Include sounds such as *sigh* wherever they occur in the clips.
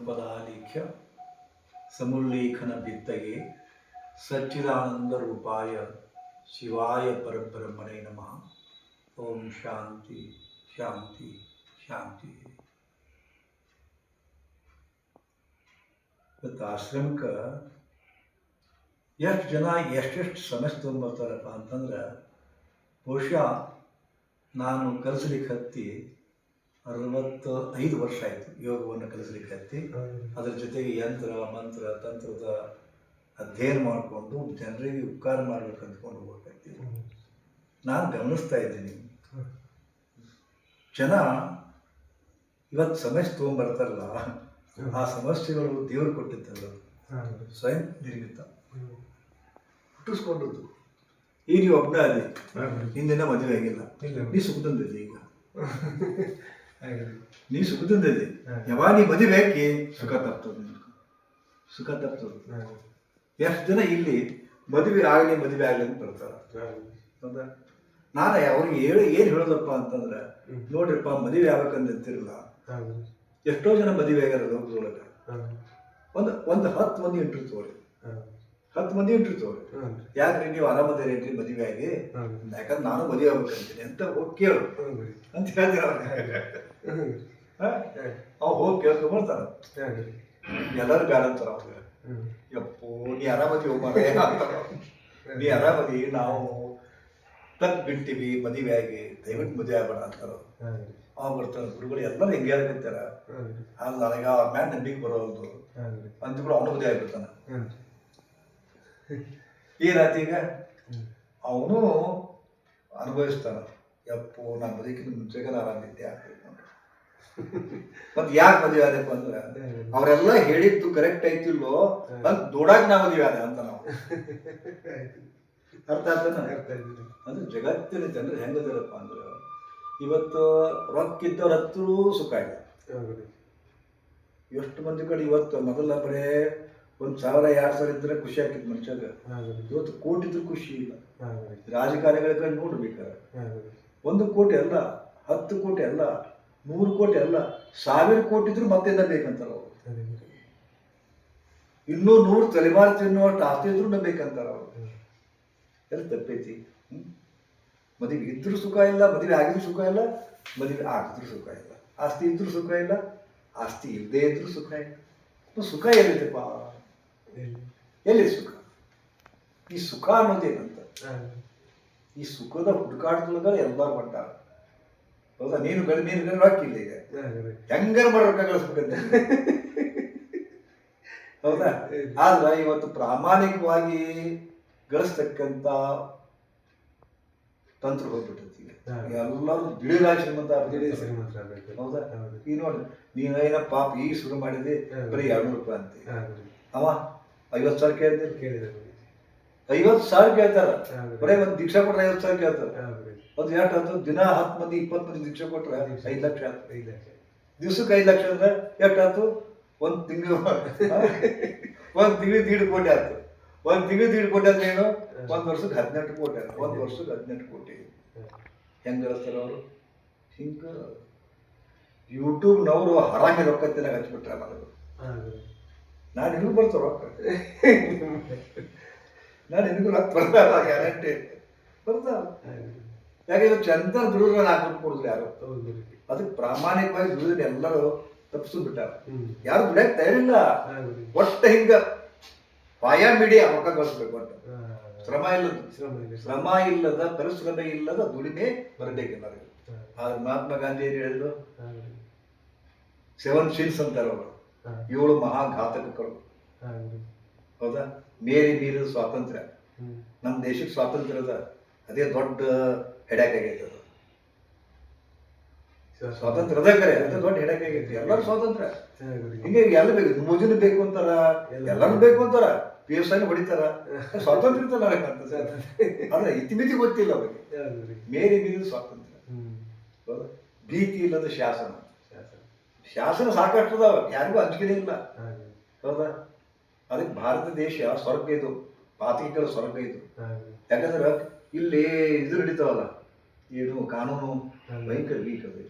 ಸಂಪದಾಲೇಖ್ಯ ಸಮುಲ್ಲೇಖನ ಬಿತ್ತಗೆ ಸಚ್ಚಿದಾನಂದ ರೂಪಾಯ ಶಿವಾಯ ಪರಬ್ರಹ್ಮಣೇ ನಮಃ ಓಂ ಶಾಂತಿ ಶಾಂತಿ ಶಾಂತಿ ಇವತ್ತು ಆಶ್ರಮಕ್ಕೆ ಎಷ್ಟು ಜನ ಎಷ್ಟೆಷ್ಟು ಸಮಸ್ಯೆ ತೊಗೊಂಬರ್ತಾರಪ್ಪ ಅಂತಂದ್ರೆ ಬಹುಶಃ ನಾನು ಕಲಿಸ್ಲಿಕ್ಕೆ ಹತ್ತಿ ಅರವತ್ತು ಐದು ವರ್ಷ ಆಯಿತು ಯೋಗವನ್ನು ಕಲಿಸಲಿಕ್ಕೆ ಹತ್ತಿ. ಅದರ ಜೊತೆಗೆ ಯಂತ್ರ ಮಂತ್ರ ತಂತ್ರದ ಅಧ್ಯಯನ ಮಾಡಿಕೊಂಡು ಜನರಿಗೆ ಉಪಕಾರ ಮಾಡಬೇಕು ಅಂದ್ಕೊಂಡು ಹೋಗ್ಬೇಕೈತಿ ನಾನು ಗಮನಿಸ್ತಾ ಇದ್ದೀನಿ. ಜನ ಇವತ್ತು ಸಮಸ್ಯೆ ತೊಗೊಂಬರ್ತಾರಲ್ಲ ಆ ಸಮಸ್ಯೆಗಳು ದೇವರು ಕೊಟ್ಟಿದ್ದಲ್ಲ ಸ್ವಯಂ ನಿರ್ಮಿತ ಹುಟ್ಟಿಸ್ಕೊಂಡದ್ದು. ಈಗ ಒಬ್ಬ ಒಬ್ಬನೇ ಅದೇ ಹಿಂದಿನ ಮದುವೆ ಆಗಿಲ್ಲ. ನೀ ಸುಖದಂದಿದೆ ಈಗ. *laughs* ನೀ ಸುಖದಂದಿದೆ ಯಾವಾಗ ನೀ ಮದುವೆ ಹಾಕಿ ಸುಖ ತಪ್ತದೆ. ಸುಖ ತಪ್ತದೆ. ಎಷ್ಟು ಜನ ಇಲ್ಲಿ ಮದುವೆ ಆಗಲಿ ಮದುವೆ ಆಗಲಿ ಅಂತ ಬರ್ತಾರ? ಹೌದಾ? ನಾನು ಅವ್ರಿಗೆ ಹೇಳಿ ಏನು ಹೇಳೋದಪ್ಪ ಅಂತಂದ್ರೆ ನೋಡ್ರಿಪ್ಪ ಮದುವೆ ಆಗ್ಬೇಕಂತಿರಲ್ಲ ಎಷ್ಟೋ ಜನ ಮದುವೆ ಆಗ್ಯಾರ ಲೋಕದೊಳಗೆ. ಒಂದು ಒಂದು ಹತ್ತು ಮಂದಿ ಇಂಟ್ರಿ ತೋರಿ. ಹತ್ತು ಮಂದಿ ಇಂಟ್ರಿ ತೋರಿ. ಯಾಕ್ರಿ ನೀವು ಆರಾಮದೇರೇನ್ರಿ ಮದುವೆ ಆಗಿ? ಯಾಕಂದ್ರೆ ನಾನು ಮದುವೆ ಆಗ್ಬೇಕಂತೀನಿ ಅಂತ ಹೋಗಿ ಕೇಳು. ಅಂತ ಹೇಳ್ತೀರ *laughs* ಅವ್ ಹೋಗಿ ಬರ್ತಾರ ಎಲ್ಲರೂ ಬೇಡ ಅಂತಾರ ಅವಾಗ. ಯಪ್ಪೋ ನೀ ಆರಾಮದಿ ಹೋಗ್ಬಾರ ನೀ ಆರಾಮದಿ ನಾವು ತತ್ ಬಿಟ್ಟಿವಿ ಮದುವೆ ಆಗಿ ದಯವಿಟ್ಟು ಮದುವೆ ಆಗ್ಬೇಡ ಅಂತಾರ ಅವ್ ಬರ್ತಾರ ಗುರುಗಳು ಎಲ್ಲರೂ ಹಿಂಗೆ ಹೇಳ್ಕೊಂತಾರ. ಅಲ್ಲ ನನಗೆ ಅವ್ರ ಮ್ಯಾಲ ನಂಬಿಕೆ ಬರೋದು ಅಂತ ಕೂಡ ಅವನು ಮದುವೆ ಆಗ್ಬಿಡ್ತಾನ. ಏನಾಯ್ತು ಈಗ? ಅವನು ಅನುಭವಿಸ್ತಾನ. ಯಪ್ಪೋ ನಾನು ಬದುಕಿನ ಮುಂಚೆಗೆ ಆರಾಮಿದ್ದೆ. ಮತ್ತೆ ಯಾಕೆ ಮದುವೆ ಆದಪ್ಪ ಅಂದ್ರೆ? ಅವರೆಲ್ಲ ಹೇಳಿದ್ದು ಕರೆಕ್ಟ್ ಐತಿಲ್ಲೋ ಅಂತ ದೊಡಾಕ್ ನಾ ಮದುವೆ ಆದ ಅಂತ ನಾವು. ಅರ್ಥ ಆಗ್ತಾನ ಅಂದ್ರೆ ಜಗತ್ತಿನ ಜನರು ಹೆಂಗದಿರಪ್ಪ ಅಂದ್ರೆ ಇವತ್ತು ರೊಕ್ಕಿದ್ದವ್ರ ಹತ್ರ ಸುಖ ಇದೆ. ಎಷ್ಟು ಮಂದಿ ಕಡೆ ಇವತ್ತು ಮೊದಲ ಬರೇ ಒಂದ್ ಸಾವಿರ ಎರಡ್ ಸಾವಿರ ಇದ್ರೆ ಖುಷಿ ಆಗ್ತಿತ್ತು ಮನುಷ್ಯಗ ಇವತ್ತು ಕೋಟಿ ಇದ್ರೂ ಖುಷಿ ಇಲ್ಲ. ರಾಜಕಾರಣಿಗಳ ಕಡೆ ನೋಡ್ಬೇಕಾರೆ ಒಂದು ಕೋಟಿ ಅಲ್ಲ ಹತ್ತು ಕೋಟಿ ಅಲ್ಲ ನೂರು ಕೋಟಿ ಅಲ್ಲ ಸಾವಿರ ಕೋಟಿ ಇದ್ರು ಮತ್ತೆ ಬೇಕಂತಾರೆ. ಅವರು ಇನ್ನೂ ನೂರು ತಲೆಮಾರು ತಿನ್ನುವಷ್ಟು ಆಸ್ತಿ ಇದ್ರು ನಂಬೇಕಂತಾರ ಅವರು ಎಲ್ಲ ತಪ್ಪೈತಿ? ಮದುವೆ ಇದ್ರೂ ಸುಖ ಇಲ್ಲ ಮದುವೆ ಆಗಿದ್ರು ಸುಖ ಇಲ್ಲ ಮದುವೆ ಆಗಿದ್ರು ಸುಖ ಇಲ್ಲ. ಆಸ್ತಿ ಇದ್ರೂ ಸುಖ ಇಲ್ಲ ಆಸ್ತಿ ಇಲ್ಲದೆ ಇದ್ರೂ ಸುಖ ಇಲ್ಲ. ಸುಖ ಎಲ್ಲಿದೆಪ್ಪ ಎಲ್ಲಿ ಸುಖ? ಈ ಸುಖ ಅನ್ನೋದೇನಂತ? ಈ ಸುಖದ ಹುಡುಕಾಟದೊಳಗ ಎಲ್ಲ ಬಂಟಾರ ಹೌದಾ ನೀನು ಗಡಿ ನೀನು ಇಲ್ಲ ಈಗ. ಹೆಂಗಾರ ಮಾಡಿ ರೊಕ್ಕ ಕಳಿಸ್ಬೇಕಂತ. ಹೌದಾ? ಆದ್ರೆ ಇವತ್ತು ಪ್ರಾಮಾಣಿಕವಾಗಿ ಗಳಿಸ್ತಕ್ಕಂತ ತಂತ್ರ ಹೋಗ್ಬಿಟ್ಟಿರ್ತೀವಿ ಎಲ್ಲರೂ ದಿಢೀರಾಗಿ ಶ್ರೀಮಂತ. ಹೌದಾ? ಈಗ ನೋಡಿ ನೀನು ಏನಪ್ಪ ಪಾಪ ಈಗ ಶುರು ಮಾಡಿದ್ರಿ ಬರೀ ಎರಡ್ನೂರು ರೂಪಾಯಿ ಅಂತ. ಅವ ಐವತ್ತು ಸಾವಿರ ಕೇಳಿದೆ ಐವತ್ತು ಸಾವಿರ ಕೇಳ್ತಾರ. ಬರೀ ಒಂದು ದೀಕ್ಷಾ ಕೊಟ್ಟರೆ ಐವತ್ತು ಸಾವಿರ ಕೇಳ್ತಾರ. ಅದು ಎರಡು ಆಯ್ತು ದಿನ ಹತ್ತು ಮಂದಿ ಇಪ್ಪತ್ತು ಮಂದಿ ದೀಕ್ಷೆ ಕೊಟ್ರೆ ಐದು ಲಕ್ಷ ಆಯ್ತು ದಿವ್ಸಕ್ಕೆ ಐದು ಲಕ್ಷ ಅಂದ್ರೆ ಎಷ್ಟಾಯ್ತು ಒಂದು ತಿಂಗಳು ಒಂದು ತಿಂಗಳು ದೀಡ್ ಕೋಟಿ ಆಯ್ತು. ಒಂದು ತಿಂಗಳು ದೀಡ್ ಕೋಟಿ ಅಂದ್ರೆ ಏನು? ಒಂದು ವರ್ಷಕ್ಕೆ ಹದಿನೆಂಟು ಕೋಟಿ ಆಯ್ತು. ಒಂದು ವರ್ಷಕ್ಕೆ ಹದಿನೆಂಟು ಕೋಟಿ. ಹೆಂಗೆ ಗಳಿಸ್ತಾರ ಅವರು? ಹಿಂಗೆ. ಯೂಟ್ಯೂಬ್ನವರು ಹರಾಗಿ ರೊಕ್ಕ ತಿನ್ನಾಗ ಹಚ್ಬಿಟ್ರೆ ನನಗೆ ನಾನು ಇನ್ನೂ ಬರ್ತಾವ ರೊಕ್ಕ. ನಾನು ಇನ್ನೂ ರೊಕ್ಕ ಬರ್ತಾರ ಗ್ಯಾರಂಟಿ ಬರ್ತಾವ ಯಾಕೆ ಇವತ್ತು ಚಂದ ದುಡಿದ್ರೆ ನಾಲ್ಕು ದುಡ್ಡು ಕೊಡಿದ್ರು ಯಾರು ಅದಕ್ಕೆ ಪ್ರಾಮಾಣಿಕವಾಗಿ ದುಡಿದ್ರೆ ಎಲ್ಲರೂ ತಪ್ಪಿಸು ಬಿಟ್ಟಾರ ಯಾರು ದುಡಿಯಕ್ ತಯಾರಿಲ್ಲ ಒಟ್ಟ ಹಿಂಗ ಪಾಯ ಬಿಡಿ ಆ ಕಳಿಸ್ಬೇಕು ಒಟ್ಟು ಶ್ರಮ ಇಲ್ಲದ. ಶ್ರಮ ಇಲ್ಲದ. ಪರಿಶ್ರಮ ಇಲ್ಲದ ದುಡಿಮೆ ಬರಬೇಕು ಎಲ್ಲರಿಗೂ. ಆದ್ರೆ ಮಹಾತ್ಮ ಗಾಂಧಿ ಏನು ಹೇಳಿದ್ರು? ಸೆವೆನ್ ಶೀಲ್ಸ್ ಅಂತಾರ ಅವರು. ಏಳು ಮಹಾಘಾತಕಗಳು. ಹೌದಾ? ಮೇರಿ ಮೀರಿದ ಸ್ವಾತಂತ್ರ್ಯ. ನಮ್ಮ ದೇಶಕ್ಕೆ ಸ್ವಾತಂತ್ರ್ಯ ಅದ. ಅದೇ ದೊಡ್ಡ ಹೆಡಾಕ್ ಆಗೈತೆ ಅದು. ಸ್ವಾತಂತ್ರ್ಯ ಅದ ಕರೆ ಅಂತ ದೊಡ್ಡ ಹೆಡಾಕ್ ಆಗೈತಿ ಎಲ್ಲರೂ ಸ್ವಾತಂತ್ರ್ಯ. ಹಿಂಗೆ ಎಲ್ಲ ಬೇಕು? ಮೋದಿನೂ ಬೇಕು ಅಂತಾರ. ಎಲ್ಲರೂ ಬೇಕು ಅಂತಾರ. ಪಿ ಎಸ್ ಐನು ಹೊಡಿತಾರ. ಸ್ವಾತಂತ್ರ್ಯ ಇತ್ತಲ್ಲ ಇತಿಮಿತಿ ಗೊತ್ತಿಲ್ಲ ಅವ್ರಿಗೆ. ಮೇರಿ ಮೀರಿದ ಸ್ವಾತಂತ್ರ್ಯ. ಭೀತಿ ಇಲ್ಲದ ಶಾಸನ. ಶಾಸನ ಸಾಕಷ್ಟು ಅದಾವ ಯಾರಿಗೂ ಅಂಜಿಕೆ ಇಲ್ಲ. ಹೌದಾ? ಅದಕ್ಕೆ ಭಾರತ ದೇಶ ಸ್ವರ್ಗ ಇದು. ಪಾತಿಕೆಗಳ ಸ್ವರ್ಗ ಇದು. ಯಾಕಂದ್ರೆ ಇಲ್ಲಿ ಇದು ನಡೀತಾವಲ್ಲ. ಏನು ಕಾನೂನು ಭಯಂಕರ ವೀಕ್ ಅದು.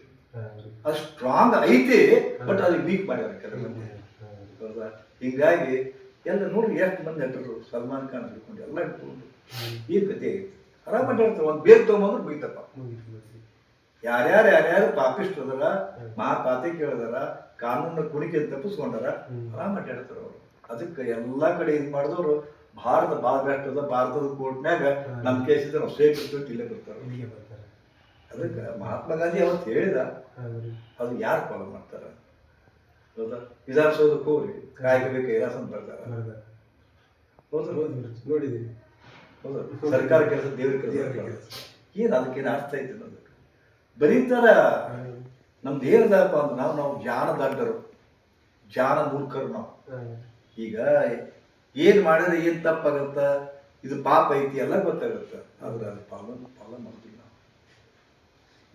ಅದು ಸ್ಟ್ರಾಂಗ್ ಐತಿ ಬಟ್ ಅದಕ್ಕೆ ವೀಕ್ ಮಾಡ್ಯಾರ ಕೆಲವು ಹೌದಾ? ಹಿಂಗಾಗಿ ಎಲ್ಲ ನೋಡಿ ಎಷ್ಟು ಮಂದಿ ನಟರು ಸಲ್ಮಾನ್ ಖಾನ್ ಹಿಡ್ಕೊಂಡು ಎಲ್ಲ ಇಟ್ಕೊಂಡು ಈ ಕತೆ ಆಗೈತಿ. ಆರಾಮ ಅಡ್ಡಾಡ್ತಾರೆ ಒಂದು ಬೇಗ ತೊಗೊಂಬಂದ್ರೆ ಬೈತಪ್ಪ ಯಾರ್ಯಾರು ಯಾರ್ಯಾರು ಪಾಪಿಸ್ಟ್ ಅದಾರ ಮಹಾಪಾತಿ ಕೇಳಿದಾರ ಕಾನೂನ ಕುಣಿಕೆ ತಪ್ಪಿಸ್ಕೊಂಡಾರ ಆರಾಮ ಅಡ್ಡಾಡ್ತಾರ ಅವರು. ಅದಕ್ಕೆ ಎಲ್ಲಾ ಕಡೆ ಇದು ಮಾಡಿದವರು ಭಾರತ ಭಾಳ ಬೆಸ್ಟ್ ಅದ ಭಾರತದ ಕೋರ್ಟ್ನಾಗ ನಮ್ಮ ಕೇಸಿದ್ರೆ ಸೇಫ್ ಇರ್ತೈತಿ ಇಲ್ಲೇ ಬರ್ತಾರೆ. ಅದಕ್ಕೆ ಮಹಾತ್ಮ ಗಾಂಧಿ ಅವತ್ತು ಹೇಳಿದ ಅದು ಯಾರು ಫಾಲೋ ಮಾಡ್ತಾರೆ? ಹೌದಾ ವಿಧಾನಸೌಧಕ್ಕೆ ಹೋಗ್ರಿ. ಕಾಯ್ಕೋಬೇಕು ಕೈಲಾಸ ಅಂತ ಬರ್ತಾರ. ಹೌದಾ ನೋಡಿದ್ದೀನಿ ಹೌದಾ ಸರ್ಕಾರ ಕೆಲಸ ದೇವ್ರ ಕೆಲಸ. ಏನು ಅದಕ್ಕೇನು ಅರ್ಥ ಐತೆ ಅದಕ್ಕೆ ಬರೀತಾರ. ನಮ್ದು ಏನದಪ್ಪ ಅಂದ್ರೆ ನಾವು ನಾವು ಜಾಣ ದಡ್ಡರು. ಜಾಣ ಮೂರ್ಖರು ನಾವು. ಈಗ ಏನು ಮಾಡಿದ್ರೆ ಏನು ತಪ್ಪಾಗತ್ತ? ಇದು ಪಾಪ ಐತಿ ಎಲ್ಲ ಗೊತ್ತಾಗುತ್ತೆ. ಆದ್ರೆ ಅದು ಪಾಲನ್ ಪಾಲನ ಮಾಡ್ತೀವಿ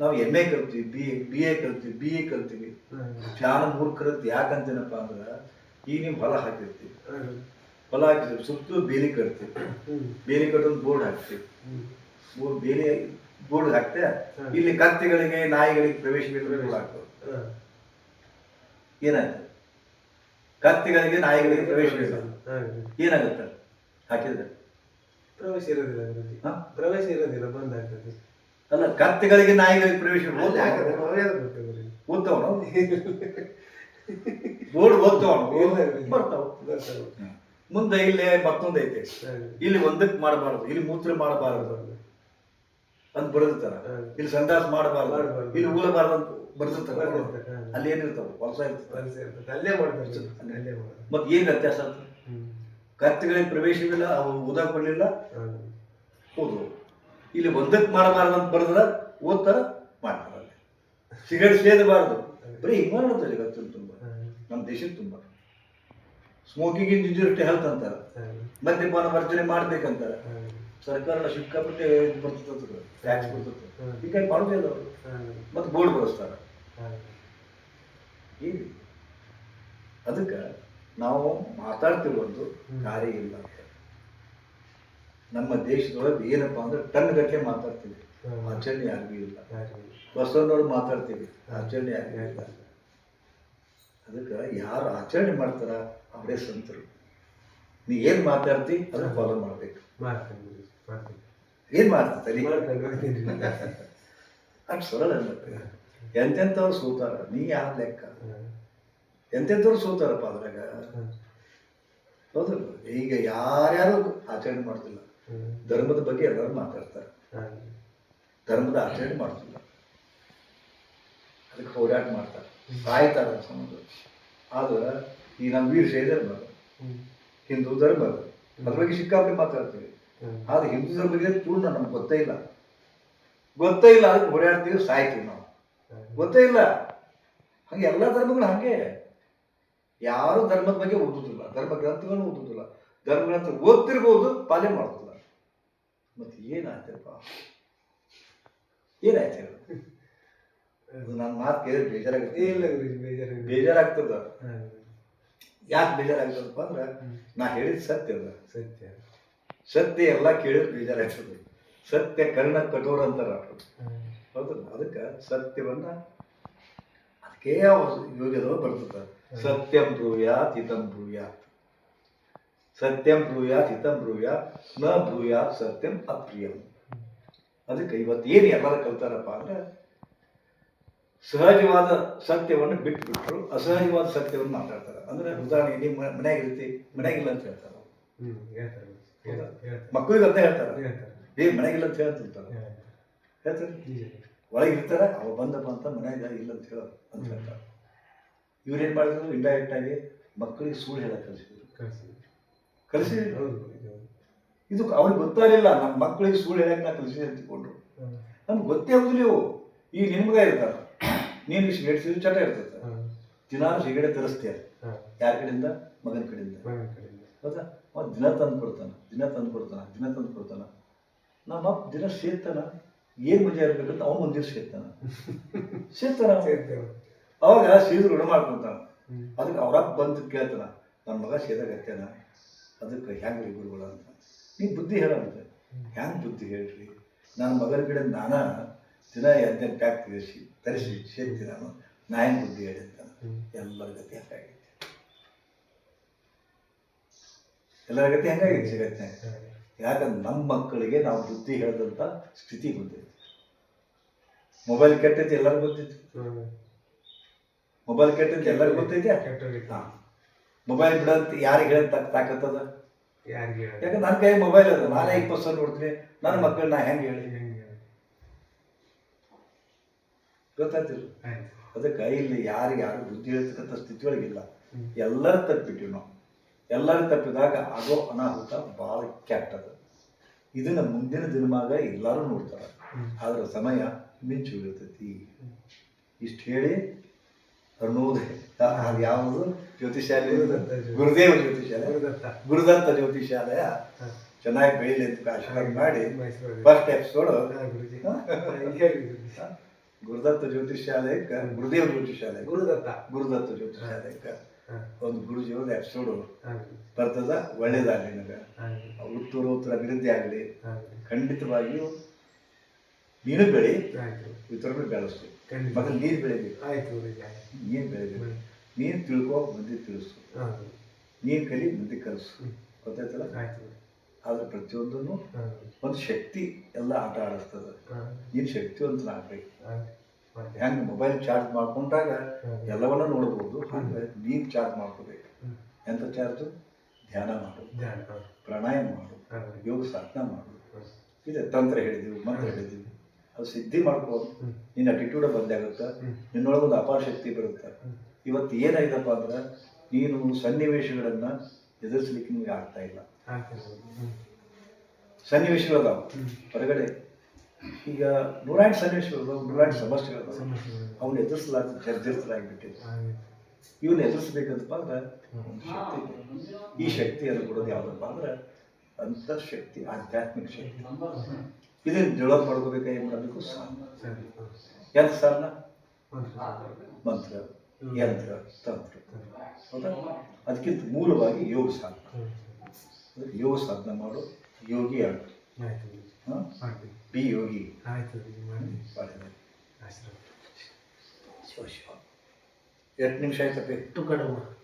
ನಾವು ಎಂ ಎ ಕಲ್ತೀವಿ ಬಿ ಎ ಬಿ ಎ ಕಲ್ತೀವಿ ಬಿ ಎ ಕಲ್ತೀವಿ ಜ್ಞಾನ ಮೂರ್ಖರದ್ ಮೂರ್ಖರದ್ದು ಯಾಕಂತೇನಪ್ಪ ಅಂದ್ರೆ ಈಗ ನೀವು ಹೊಲ ಹಾಕಿರ್ತೀವಿ. ಹೊಲ ಹಾಕಿರ್ತೀವಿ ಸುತ್ತ ಬೇಲಿ ಕಟ್ತೀವಿ. ಬೇಲಿ ಕಟ್ಟೊಂದು ಬೋರ್ಡ್ ಹಾಕ್ತೀವಿ. ಮೂರು ಬೇಲಿ ಬೋರ್ಡ್ ಹಾಕ್ತೆ ಇಲ್ಲಿ ಕತ್ತೆಗಳಿಗೆ ನಾಯಿಗಳಿಗೆ ಪ್ರವೇಶ ಬೇಕು ಹಾ. ಏನಾಯ್ತು ಕತ್ತೆಗಳಿಗೆ ನಾಯಿಗಳಿಗೆ ಪ್ರವೇಶ ಬೇಕು ಏನಾಗುತ್ತೆ ಹಾಕಿದ್ರೆ ಪ್ರವೇಶ ಇರೋದಿಲ್ಲ ಪ್ರವೇಶ ಇರೋದಿಲ್ಲ ಬಂದ್ ಆಗ್ತದೆ ಅಲ್ಲ ಕತ್ತೆಗಳಿಗೆ ನಾಯಿಗಳಿಗೆ ಪ್ರವೇಶ. ಓದ್ತಾವನು ಬೋರ್ಡ್ ಓದ್ತಾವನು ಬರ್ತಾವ. ಮುಂದೆ ಇಲ್ಲೇ ಮತ್ತೊಂದು ಐತೆ. ಇಲ್ಲಿ ಒಂದಕ್ಕೆ ಮಾಡಬಾರದು. ಇಲ್ಲಿ ಮೂತ್ರ ಮಾಡಬಾರದು. ಅಂತ ಬರೆದಿರ್ತಾರ. ಇಲ್ಲಿ ಸಂದಾಸ ಮಾಡಬಾರದು. ಇಲ್ಲಿ ಉಳಬಾರದು ಅಂತ ಬರೆದಿರ್ತಾರ. ಅಲ್ಲಿ ಏನಿರ್ತಾವ ಹೊಲಸ ಇರ್ತದೆ. ಅಲ್ಲೇ ಮಾಡ್ತಾರೆ. ಮತ್ತೆ ಏನ್ ವ್ಯತ್ಯಾಸ. ಕತ್ತೆಗಳಿಗೆ ಪ್ರವೇಶವಿಲ್ಲ ಅವು ಓದಕ್ ಕೊಡ್ಲಿಲ್ಲ. ಹೌದು. ಇಲ್ಲಿ ಒಂದಕ್ಕೆ ಮಾಡಬಾರದು ಅಂತ ಬರೆದ್ರ ಓದ್ತಾರ ಮಾಡ್ತಾರ ಅಲ್ಲಿ. ಸಿಗರೇಟ್ ಸೇದಬಾರದು. ಬರೀ ಹಿಂಗ್ ಮಾಡೋದು ತುಂಬ. ನಮ್ಮ ದೇಶದ ತುಂಬ. ಸ್ಮೋಕಿಂಗ್ ಇನ್ ಇಂಜುರಿಟಿ ಹೆಲ್ತ್ ಅಂತಾರ. ಮದ್ಯಪಾನ ವರ್ಜನೆ ಮಾಡ್ಬೇಕಂತಾರ. ಸರ್ಕಾರ ಸಿಕ್ಕಾಪಟ್ಟೆ ಬರ್ತದ ಟ್ಯಾಕ್ಸ್ ಬರ್ತದೆ. ಈಗ ಹೀಗಾಗಿ ಮಾಡೋದೇ ಇಲ್ಲ ಅವರು. ಮತ್ತೆ ಬೋರ್ಡ್ ಬಳಸ್ತಾರ. ಅದಕ್ಕೆ ನಾವು ಮಾತಾಡ್ತೀವಿ ಒಂದು ಕಾರ್ಯ ಇಲ್ಲ. ನಮ್ಮ ದೇಶದೊಳಗೆ ಏನಪ್ಪಾ ಅಂದ್ರೆ ಟನ್ ಗಟ್ಟಲೆ ಮಾತಾಡ್ತೀವಿ. ಆಚರಣೆ ಯಾರಿಗೂ ಇಲ್ಲ. ಬಸವನವ್ರು ಮಾತಾಡ್ತೀವಿ. ಆಚರಣೆ ಯಾರಿಗೂ ಇಲ್ಲ. ಅದಕ್ಕೆ ಯಾರು ಆಚರಣೆ ಮಾಡ್ತಾರ ಅವರೇ ಸಂತರು. ನೀ ಏನ್ ಮಾತಾಡ್ತಿ ಅದನ್ನ ಫಾಲೋ ಮಾಡ್ಬೇಕು. ಏನು. ಮಾಡ್ತೇನೆ. ಅಷ್ಟು ಸರಳ ಅನ್ನತ್ತೆ ಎಂತೆಂಥವ್ರು ಸೋತಾರ? ನೀ ಯಾವ ಲೆಕ್ಕ. ಎಂತೆಂಥವ್ರು ಸೋತಾರಪ್ಪ ಅದ್ರಾಗ? ಹೌದಲ್ಲ ಈಗ ಯಾರ್ಯಾರು ಆಚರಣೆ ಮಾಡ್ತಿಲ್ಲ ಧರ್ಮದ ಬಗ್ಗೆ ಎಲ್ಲರೂ ಮಾತಾಡ್ತಾರೆ. ಹೌದು. ಧರ್ಮದ ಆಚರಣೆ ಮಾಡ್ತಿಲ್ಲ. ಅದಕ್ಕೆ ಹೋರಾಟ ಮಾಡ್ತಾರೆ. ಸಾಯ್ತಾರೆ ಸಂಬಂಧ ಆದ್ರೆ ಈ ನಮ್ಮ ವೀರ ಶೈ ಧರ್ಮ ಹಿಂದೂ ಧರ್ಮ ಅದು. ಅದ್ರ ಬಗ್ಗೆ ಸಿಕ್ಕಾಪಟ್ಟೆ ಮಾತಾಡ್ತೀವಿ. ಆದ್ರೆ ಹಿಂದೂ ಧರ್ಮ ಬಗ್ಗೆ ಪೂರ್ಣ ನಮ್ಗೆ ಗೊತ್ತೇ ಇಲ್ಲ. ಗೊತ್ತೇ ಇಲ್ಲ ಅದಕ್ಕೆ ಹೋರಾಡ್ತೀವಿ ಸಾಯ್ತೀವಿ ನಾವು. ಗೊತ್ತೇ ಇಲ್ಲ. ಹಂಗೆ ಎಲ್ಲ ಧರ್ಮಗಳು ಹಂಗೆ. ಯಾರು ಧರ್ಮದ ಬಗ್ಗೆ ಓದುದಿಲ್ಲ. ಧರ್ಮ ಗ್ರಂಥಗಳನ್ನು ಓದುದಿಲ್ಲ. ಧರ್ಮ ಗ್ರಂಥ ಓದ್ತಿರ್ಬೋದು ಪಾಲನೆ ಮಾಡೋದಿಲ್ಲ. ಮತ್ತೆ ಏನಾಯ್ತಪ್ಪ? ಏನಾಯ್ತು ನನ್ನ ಮಾತು ಕೇಳಿದ್ರೆ ಬೇಜಾರಾಗುತ್ತೆ. ಇಲ್ಲ. ಬೇಜಾರಾಗ್ತದ. ಯಾಕೆ ಬೇಜಾರಾಗ್ತದಪ್ಪ ಅಂದ್ರೆ. ನಾ ಹೇಳಿದ ಸತ್ಯ ಅದ. ಸತ್ಯ. ಸತ್ಯ ಎಲ್ಲ ಕೇಳಿದ್ರೆ ಬೇಜಾರಾಗ್ತದೆ. ಸತ್ಯ ಕರ್ಣ ಕಠೋರ ಅಂತಾರ. ಹೌದಲ್ಲ ಅದಕ್ಕೆ ಸತ್ಯವನ್ನ ಅದಕ್ಕೆ ಯಾವ ಯೋಗ್ಯದ ಬರ್ತದೆ? ಸತ್ಯಂ ಬ್ರೂಯಾತ್ ಹಿತಂ ಬ್ರೂಯಾತ್. ಸತ್ಯಂ ಬ್ರೂಯಾತ್ ಹಿತಂ ಬ್ರೂಯಾತ್ನ ಬ್ರೂಯಾತ್ ಸತ್ಯಂ ಅಪ್ರಿಯಂ. ಅದಕ್ಕೆ ಇವತ್ತು ಏನು ಎಲ್ಲ ಕಲ್ತಾರಪ್ಪ ಅಂದ್ರೆ ಸಹಜವಾದ ಸತ್ಯವನ್ನು ಬಿಟ್ಬಿಟ್ರು ಅಸಹಜವಾದ ಸತ್ಯವನ್ನು ಮಾತಾಡ್ತಾರೆ. ಅಂದ್ರೆ ಉದಾಹರಣೆಗೆ ನಿಮ್ಮ ಮನೆಯಾಗ ಇರ್ತಿ ಮನೆಯಾಗಿಲ್ಲ ಅಂತ ಹೇಳ್ತಾರೆ. ಮಕ್ಕಳಿಗೆ ಅಂತ ಹೇಳ್ತಾರೆ. ಹೇಳ್ತಾರೆ. ಏ ಮನೆಗಿಲ್ಲ ಅಂತ ಹೇಳ್ತಿರ್ತಾರೆ. ಹೇಳ್ತಾರೆ. ಒಳಗಿರ್ತಾರೆ ಅವ ಬಂದಪ್ಪ ಅಂತ ಮನೆಯಾಗ ಇಲ್ಲ ಅಂತ ಹೇಳೋದು ಅಂತ ಹೇಳ್ತಾರೆ. ಇವ್ರೇನ್ ಮಾಡಿದ್ರು? ಇಂಡೈರೆಕ್ಟ್ ಆಗಿ ಮಕ್ಕಳಿಗೆ ಸುಳ್ಳು ಹೇಳಕ್ ಕಲಿಸಿದ್ರು. ಕಲಿಸಿದ್ರು. ಇದು ಅವ್ರಿಗೆ ಗೊತ್ತಾಗಲಿಲ್ಲ ನಮ್ಮ ಮಕ್ಕಳಿಗೆ ಸುಳ್ಳು ಹೇಳಕ್ ನಾ ಕಲಿಸಿ ಅಂತಿಕೊಂಡ್ರು. ನಮ್ಗೆ ಗೊತ್ತೇ ಆಗುದಿಲ್ಲ ಇವು. ಈಗ ನಿಮ್ಗ ಮಗ ಇರ್ತಾರ ನೀನು ಸಿಗರೇಟ್ ಸಿಗು ಚಟ ಇರ್ತೈತೆ ದಿನ ಸಿಗರೇಟ್ ತರಿಸ್ತೀಯ. ಯಾರ ಕಡೆಯಿಂದ? ಮಗನ ಕಡೆಯಿಂದ. ಹೌದಾ ದಿನ ತಂದು ಕೊಡ್ತಾನ. ದಿನ ತಂದು ಕೊಡ್ತಾನ. ದಿನ ತಂದು ಕೊಡ್ತಾನ. ನಮ್ಮ ದಿನ ಸೇರ್ತಾನ ಏನ್ ಮಜಾ ಇರ್ಬೇಕಂತ ಅವ್ನು ಒಂದು ದಿವಸ ಸೇರ್ತಾನ ಸೇರ್ತಾನ. ಅವಾಗ ಸೀದ್ರು ಋಣ ಮಾಡ್ಕೊಂತಾನ. ಅದಕ್ಕೆ ಅವ್ರಪ್ಪ ಬಂದು ಕೇಳ್ತಾನ ನನ್ನ ಮಗ ಸೇದಾಗತ್ತೇನ ಅದಕ್ಕೆ ಹೆಂಗ್ರಿ ಗುರುಗಳು ಅಂತ? ನೀ ಬುದ್ಧಿ ಹೇಳಂತ ಹೆಂಗ್ ಬುದ್ಧಿ ಹೇಳ್ರಿ? ನನ್ನ ಮಗನ ಕಡೆ ನಾನ ದಿನ ಎಂತೆಂಟು ಪ್ಯಾಕ್ ತರಿಸಿ ತರಿಸಿ ಸೇರ್ತಿ ನಾನು ನಾ ಹೆಂಗೆ ಬುದ್ಧಿ ಹೇಳಿ ಅಂತ. ಎಲ್ಲರ ಗತಿ ಹೆಂಗಾಗೈತಿ ಎಲ್ಲರ ಗತಿ ಹೆಂಗಾಗೈತಿ ಜಗತ್ತಿನ ಯಾಕಂದ್ರೆ ನಮ್ಮ ಮಕ್ಕಳಿಗೆ ನಾವು ಬುದ್ಧಿ ಹೇಳಿದಂಥ ಸ್ಥಿತಿ ಬಂದೈತಿ ಮೊಬೈಲ್ ಕೆಟ್ಟೈತಿ ಎಲ್ಲರಿಗೂ ಗೊತ್ತೈತಿ. ಮೊಬೈಲ್ ಕೆಟ್ಟೈತಿ ಎಲ್ಲರಿಗೂ ಗೊತ್ತೈತಿ? ಕೆಟ್ಟೋಗಿತ್ತು ಹಾ. ಮೊಬೈಲ್ ಬಿಡಂತ ಯಾರಿಗೆ ಹೇಳಂತ ತಾಕತ್ತದ? ಯಾರಿಗೆ ಹೇಳಿ ಯಾಕಂದ್ರೆ ನನ್ನ ಕೈ ಮೊಬೈಲ್ ಅದ ನಾನೇ ಇಪ್ಪತ್ತು ಸಾವಿರ ನೋಡ್ತೀನಿ ನನ್ನ ಮಕ್ಕಳು ನಾ ಹೆಂಗೆ ಹೇಳಿ ಹೆಂಗೆ ಹೇಳೋದು? ಗೊತ್ತಾಯ್ತಿಲ್ಲ ಅದಕ್ಕೆ ಇಲ್ಲಿ ಯಾರಿಗೆ ಯಾರು ಬುದ್ಧಿ ಹೇಳ್ತಕ್ಕಂಥ ಸ್ಥಿತಿ ಒಳಗಿಲ್ಲ ಇಲ್ಲ ಎಲ್ಲರೂ ತಪ್ಪಿಟ್ಟಿವಿ ನಾವು. ಎಲ್ಲರೂ ತಪ್ಪಿದಾಗ ಆಗೋ ಅನಾಹುತ ಭಾಳ ಕೆಟ್ಟದು. ಇದನ್ನ ಮುಂದಿನ ದಿನಮಾಗ ಎಲ್ಲರೂ ನೋಡ್ತಾರೆ. ಆದ್ರೆ ಸಮಯ ಮಿಂಚು ಬೀಳ್ತೈತಿ ಇಷ್ಟು ಹೇಳಿ ಅನ್ನೋದೇ ಅದು ಯಾವುದು? ಜ್ಯೋತಿಷಾಲಯ ಗುರುದೇವ ಜ್ಯೋತಿಷಾಲಯ ಗುರುದತ್ತ. ಗುರುದತ್ತ ಜ್ಯೋತಿಷಾಲಯ. ಚೆನ್ನಾಗಿ ಬೆಳೀಲಿ ಅಂತ ಆಶೀರ್ವಾದ ಮಾಡಿ. First episode. ಗುರುದತ್ತ ಜ್ಯೋತಿಷಾಲಯಕ್ಕೆ ಗುರುದೇವ ಜ್ಯೋತಿಷಾಲಯ ಗುರುದತ್ತ. ಗುರುದತ್ತ ಜ್ಯೋತಿಷಾಲಯಕ್ಕೆ ಒಂದು ಗುರುಜಿ ಒಂದು ಎಪಿಸೋಡ್. ಬರ್ತದ ಒಳ್ಳೇದಾಗಲಿ ನನಗೆ. ಉತ್ತರ ಉತ್ತರೋತ್ತರ ಅಭಿವೃದ್ಧಿ ಆಗಲಿ. ಖಂಡಿತವಾಗಿಯೂ ನೀನು ಬೆಳಿ. ಇತರ ಇತರರು ಬೆಳೆಸು ಖಂಡಿತ. ಮೊದಲು ನೀನು ಬೆಳಿಬೇಕು ಆಯ್ತು ಗುರುಜಿ ಆಯ್ತು. ನೀನು ಬೆಳಿಬೇಕು ಹ್ಮ್. ನೀನು ತಿಳ್ಕೊ ಮಂದಿ ತಿಳಿಸು ಹಾ, ನೀನು ಕಲಿ ಮಂದಿ ಕಲಿಸು. ಗೊತ್ತಾಯ್ತಲ್ಲ ಆಯ್ತು ಗುರುಜಿ. ಆದ್ರೆ ಪ್ರತಿಯೊಂದನ್ನು ಹಾ, ಒಂದು ಶಕ್ತಿ ಎಲ್ಲ ಆಟ ಆಡಿಸ್ತದೆ ಹಾ, ನೀನು ಶಕ್ತಿವಂತನಾಗ್ಬೇಕು. ಮಾಡ್ತೀನಿ. ಹೆಂಗೆ ಮೊಬೈಲ್ ಚಾರ್ಜ್ ಮಾಡ್ಕೊಂಡಾಗ ಹಾ, ಎಲ್ಲವನ್ನ ನೋಡ್ಬೋದು ಹಾಗೆ ನೀನು ಚಾರ್ಜ್ ಮಾಡ್ಕೋಬೇಕು ಹ್ಮ್. ಎಂಥ ಚಾರ್ಜು ಧ್ಯಾನ ಮಾಡು ಧ್ಯಾನ. ಹಾ, ಪ್ರಾಣಾಯಾಮ ಮಾಡು ಹಾ, ಯೋಗ ಸಾಧನ ಮಾಡು ಹಾ. ಇದೆ ತಂತ್ರ ಹೇಳಿದೀವಿ ಮಂತ್ರ ಹೇಳಿದೀವಿ ಅದು ಸಿದ್ಧಿ ಮಾಡ್ಕೋ. ನಿನ್ನ ಅಟಿಟ್ಯೂಡ ಬದಲಾಗುತ್ತೆ. ನಿನ್ನೊಳಗೊಂದು ಅಪಾರ ಶಕ್ತಿ ಬರುತ್ತೆ. ಇವತ್ತು ಏನಾಯ್ತಪ್ಪ ಅಂದ್ರೆ ನೀನು ಸನ್ನಿವೇಶಗಳನ್ನು ಎದುರಿಸ್ಲಿಕ್ಕೆ ನಿಮಗೆ ಆಗ್ತಾ ಇಲ್ಲ. ಸನ್ನಿವೇಶಗಳದಾವ. ಹೊರಗಡೆ. ಈಗ ನೂರಾಂಟು ಸನ್ನಿವೇಶಗಳು ನೂರಾಂಟು ಸಮಸ್ಯೆಗಳು ಅವನ್ನ ಅವನು ಎದುರಿಸಲಾಗ ಜರ್ಜರಿಸಲಾಗ್ಬಿಟ್ಟಿದೆ. ಇವನ್ನ ಇವನು ಎದುರಿಸ್ಬೇಕಂತಪ್ಪ ಅಂದ್ರೆ ಶಕ್ತಿ. ಈ ಶಕ್ತಿಯನ್ನು ಕೊಡೋದು ಯಾವುದಪ್ಪ ಅಂದ್ರೆ ಅಂತರ್ಶಕ್ತಿ ಆಧ್ಯಾತ್ಮಿಕ ಶಕ್ತಿ. ಇದನ್ನು ಡೆವಲಪ್ ಮಾಡ್ಕೋಬೇಕು ಏನು ಮಾಡಬೇಕು. ಹಾ. ಎಂತ ಸಾಧನ ಮಂತ್ರ. ಯಂತ್ರ ತಂತ್ರ. ಹೌದಾ? ಅದಕ್ಕಿಂತ ಮೂಲವಾಗಿ ಯೋಗ ಸಾಧನ. ಅದಕ್ಕೆ ಯೋಗ ಸಾಧನ ಮಾಡು. ಯೋಗಿ. ಹಾಂ? ಬಿ ಯೋಗಿ. ಎಷ್ಟು ನಿಮಿಷ ಆಯ್ತಪ್ಪ? ಟುಕಡಮ್ಮ